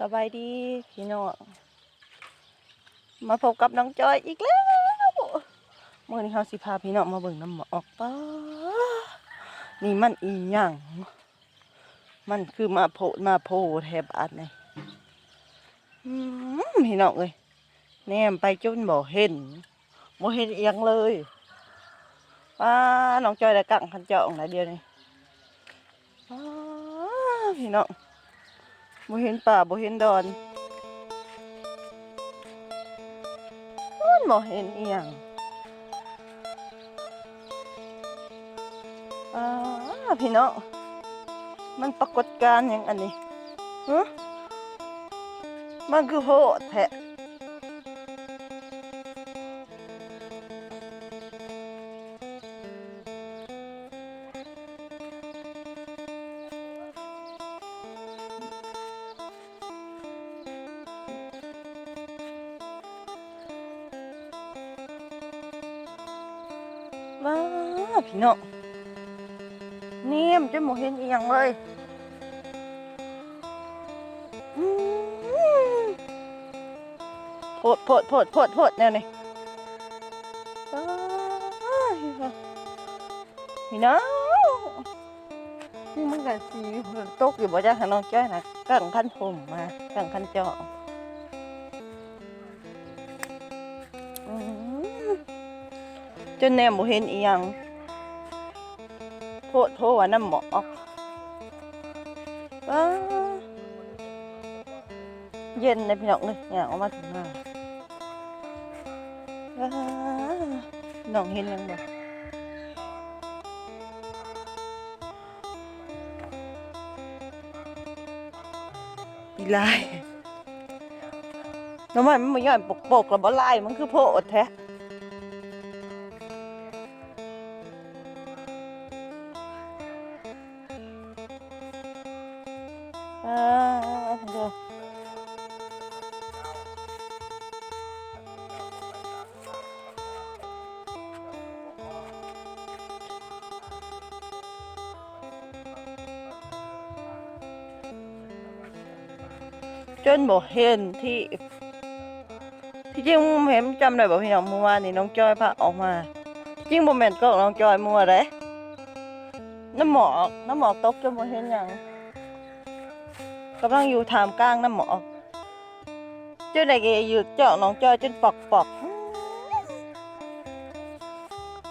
สบายดีพี่น้องมาพบกับน้องจอยอีกแล้วเมื่อนี้เขาสิพาพี่น้องมาเบิ่งน้ำหมอกป้านี่มันอีหยังมันคือมาโพมาโพแทบอัดนี่อืมพี่น้องเอ้ยแนมไปจนบ่เห็นบ่เห็นเอียงเลยป้าน้องจอยได้กังคันเจาองไหนเดียวนี่พี่น้อง บ่เห็นป่าบ่เห็นดอนมันบ่เห็นอีหยังอ่าพี่น้องมันปรากฏการณ์อย่างอันนี้ฮะมันคือโหแทะ ว้าพี่น้องเนี่ยมันจะบ่เห็นอีหยังเลยอืมโพดโพดโพดโพดโพดแนวนี้ว้าพี่น้องนี่มันก็สีฝนตกอยู่บ่จ้าน้องจ้อยนะกังพันผมมากังพันเจาะ จนแนมบ่เห็นอีหยังโพโทว่าน้ำหมอกว้าเย็นเลยพี่น้องเลยอยากออกมาถึงหน้าน้องเห็นยังบ่อีลายน้ำมันมันบ่ย่อยปกๆแล้วบ่ลายมันคือโพดแท้ จนบอกเห็นที่ ที่จริงเห็นจำได้บอกพี่น้องเมื่อวานนี่น้องจอยพาออกมา จริงโมเมนต์ก็น้องจอยมัวเลยน้ำหมอกน้ำหมอกตกจนบ่เห็นยังกำลังอยู่ถามกลางน้ำหมอกเจ้าไหนเกอยู่เจาะน้องจอยจนปอกปอก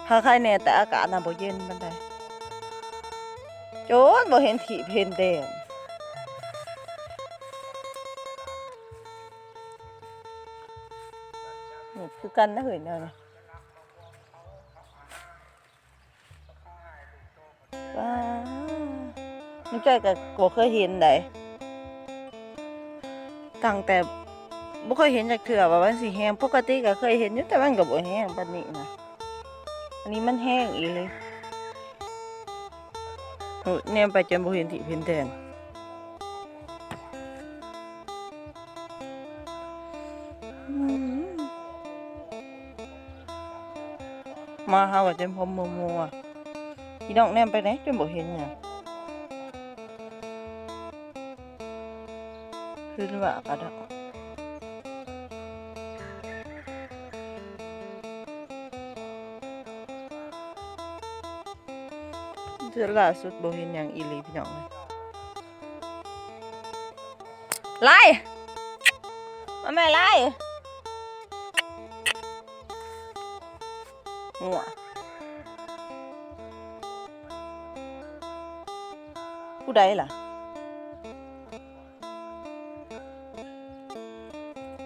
หาใครแน่แต่อากาศน่ะบ่เย็นบันไดโจนบ่เห็นถีเพนแดง นี่คือกันนะเห็นเนี่ยว้าวน้องจอก็บ่เคยเห็นไดตั้งแต่บ่เคยเห็นจากเถื่อว่ามันสิแห้งปกติก็เคยเห็นอยู่แต่มันก็บ่แห้งปานนี้นะอันนี้มันแห้งอีเลยโหแนมไปจนบ่เห็นที่เห็นแทน มาหาว่าจนพอมัวมัวพี่น้องแนมไปไหนจนบ่เห็นหยังคือว่าก็ได้เทื่อล่าสุดบ่เห็นหยังอีหลีพี่น้องเลยไล่มาแม่ไล่ หัวผู้ใดล่ะ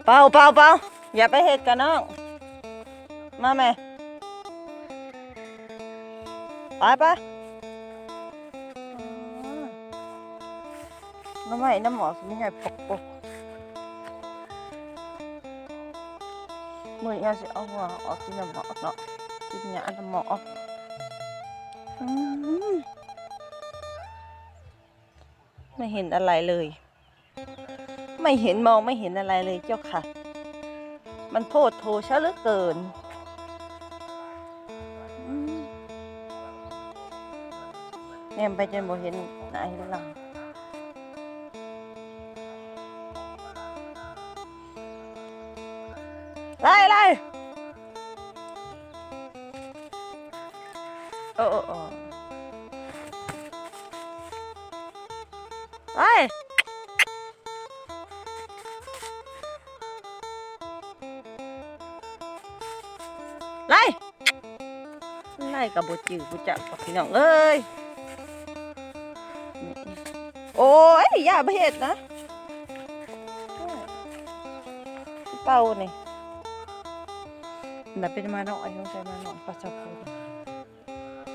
เปล่าเปล่าเปล่าอย่าไปเห็ดกันน้องมา กินยาละหมอไม่เห็นอะไรเลย ไม่เห็นมองไม่เห็นอะไรเลยเจ้าค่ะ มันโทษโทชะเหลือเกินแนมไปจนบ่เห็นไหนหลัง โอ้โอ้โอ้ไล่ไล่ไล่กับบจือบุจักกับพี่น้องเอ้ยโอ้ยอย่าเห็ดนะเป่านี่แบบเป็นมาเนาะไอ้น้องใจมาเนาะปลาชอบพูด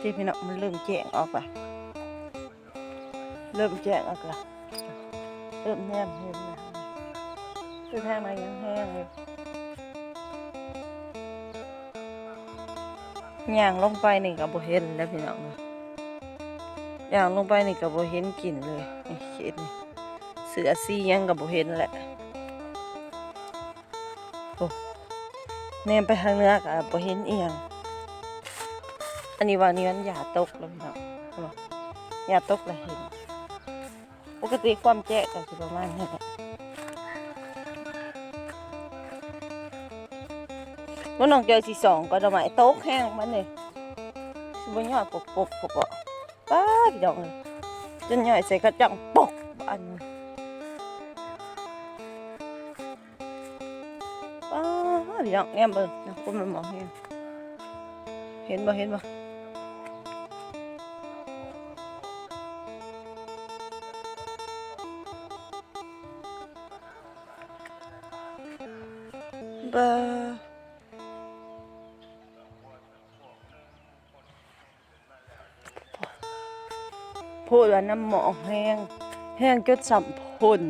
ที่พี่เนาะมันเริ่มแจ้งออกไปเริ่มแจ้งออกละเริ่มแนมเห็นนะคือแห้งมายังแห้งอยู่ย่างลงไปนี่ก็บ่เห็นแล้วพี่น้องย่างลงไปนี่ก็บ่เห็นกลิ่นเลยนี่เห็นนี่เสือซีหยังก็บ่เห็นแหละแนมไปทางเหนื้อกับโบเห็นเอียง อันนี้ว่านี่มันอย่าตกแล้วพี่น้องเห็นบ่อย่าตกแล้วเห็น ปกติความแจ้ก็สิประมาณนี้แหละว่าน้องเจอสิสองก็ดอกไม้ตกแห้งมันนี่สิบ่ย่อยปกปกปกปกป้าพี่น้องเลยจนย่อยใส่กระจังปกอันป้าพี่น้องแง้มเบิ่งนะคนมันมองเห็นเห็นบ่เห็นบ่ บาพูดว่าน้ำหมอกแห้ง แห้งจนสัมพน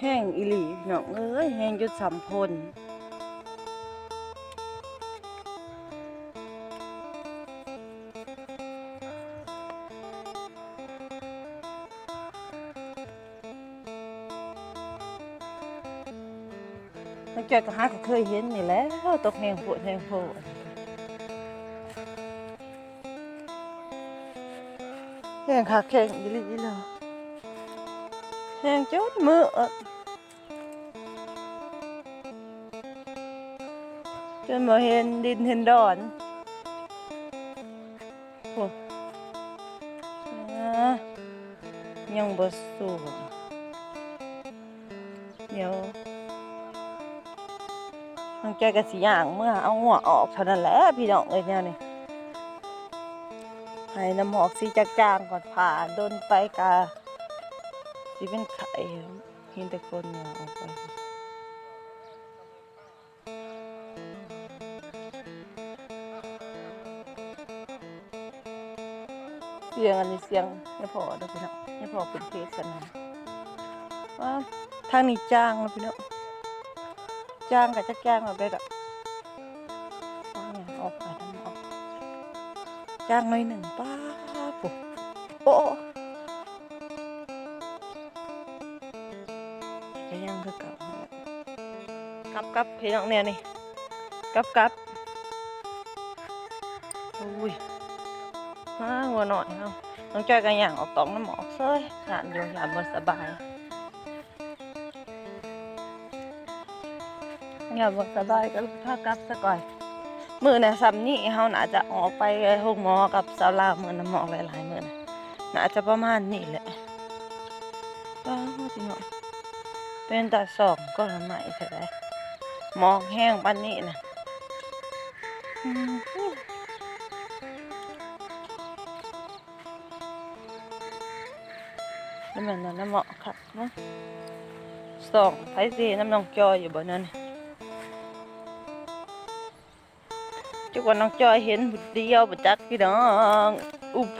แห้งอีหลีน้องเอ้ยแห้งจนสัมพน ตั้งแต่ก็หาก็เคยเห็นนี่แหล้วตกแห้งปวดแห้งโพดแห้งขาแข็งอีหลีเลยแห้งจนมืออะจนมาเห็นดินเห็นดอนโอ้อ่ายังบ่สูงเดี๋ยว ทางแกก็สิย่างเมื่อเอาหัวออกเท่านั้นแหละพี่น้องเอ้ยเนี่ยนี่ให้น้ำหมอกสีจางๆก่อนผ่าโดนไปกาสิเป็นไข่เห็นแต่คนเนี่ยออกไปเสียงอันนี้เสียงไม่พอเด้อพี่น้องไม่พอเป็นเพศสนะว่าทางนี้จ้างแล้วพี่น้อง จ้างกับจะจ้างมาเบ็ดอะเอาเนี่ยออกไปทำออก จ้างหน่อยหนึ่งป้าปุ๊บโอ้จะยังคือเก่ากับกลับพี่น้องเนี่ยนี่กลับกลับอุ้ยมาหัวหน่อยเอาน้องจอยกันอย่างออกตองน้ำหมอกเซ้ยสานอยู่อย่างบนสบาย อย่าบอกสบายก็พากลับซะก่อนมือน่ะซ้ำนี่เฮาน่าจะออกไปห้องหมอกับสาวลาวมือน่ะหมอกหลายๆมือน่ะน่าจะประมาณนี้แหละป้าจิเนเป็นตาสองก็ละไหมเท่าไหมอกแห้งปานนี้น่ะอืมแล้วมันน่ะน้ำหมอกครับนะสองไฟสีน้ำนองจอยอยู่บนนั้น จุกว่าน้องจอยเห็นบุดเดียวบุจักพี่น้องอุบ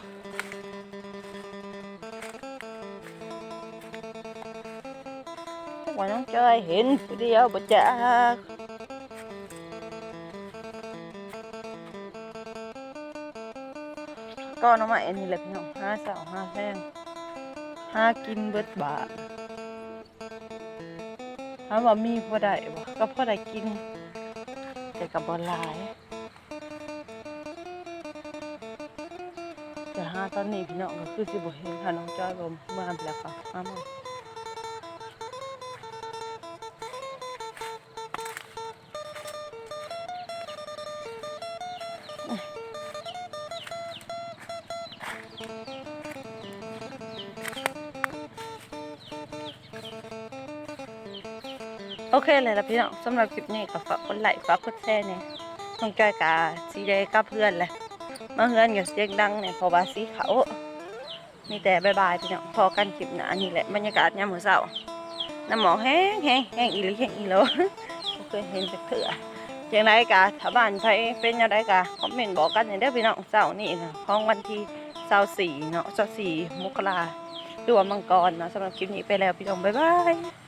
จุกว่าน้องจอยเห็นบุดเดียวบุจักก็น้องใหม่อันนี้แหละพี่น้องห้าสาวห้าแพงห้ากินเบิดบาทถามว่ามีพอได้บ่ก็พอได้กินแต่กับบอลาย ตอนนี้พี่น้องก็คือสิบ่เห็นค่ะน้องจ้อยบ่มาแล้วค่ะมามาโอเคเลยละพี่น้องสำหรับคลิปนี้ก็ฝากกดไลค์ฝากกดแชร์นี่ต้องจอยกับซีเดกับเพื่อนเลย มาเพื่อนกับเสียงดังเนี่ยเพราะว่าสีเขามีแต่บายบายพี่น้องพอกันคลิปหน้านี่แหละบรรยากาศยามมื้อเช้าน้ำหมอกแห้งแห้งแห้งอีหลีแห้งอีโลบ่เคยเห็นจักเถื่ออย่างไรกะถ้าบ้านใครเป็นย่างไรกะคอมเมนต์บอกกันอย่างเด้อพี่น้องเช้านี่นะของวันที่24เนาะ24มกราดวงมังกรเนาะสำหรับคลิปนี้ไปแล้วพี่น้องบ๊ายบาย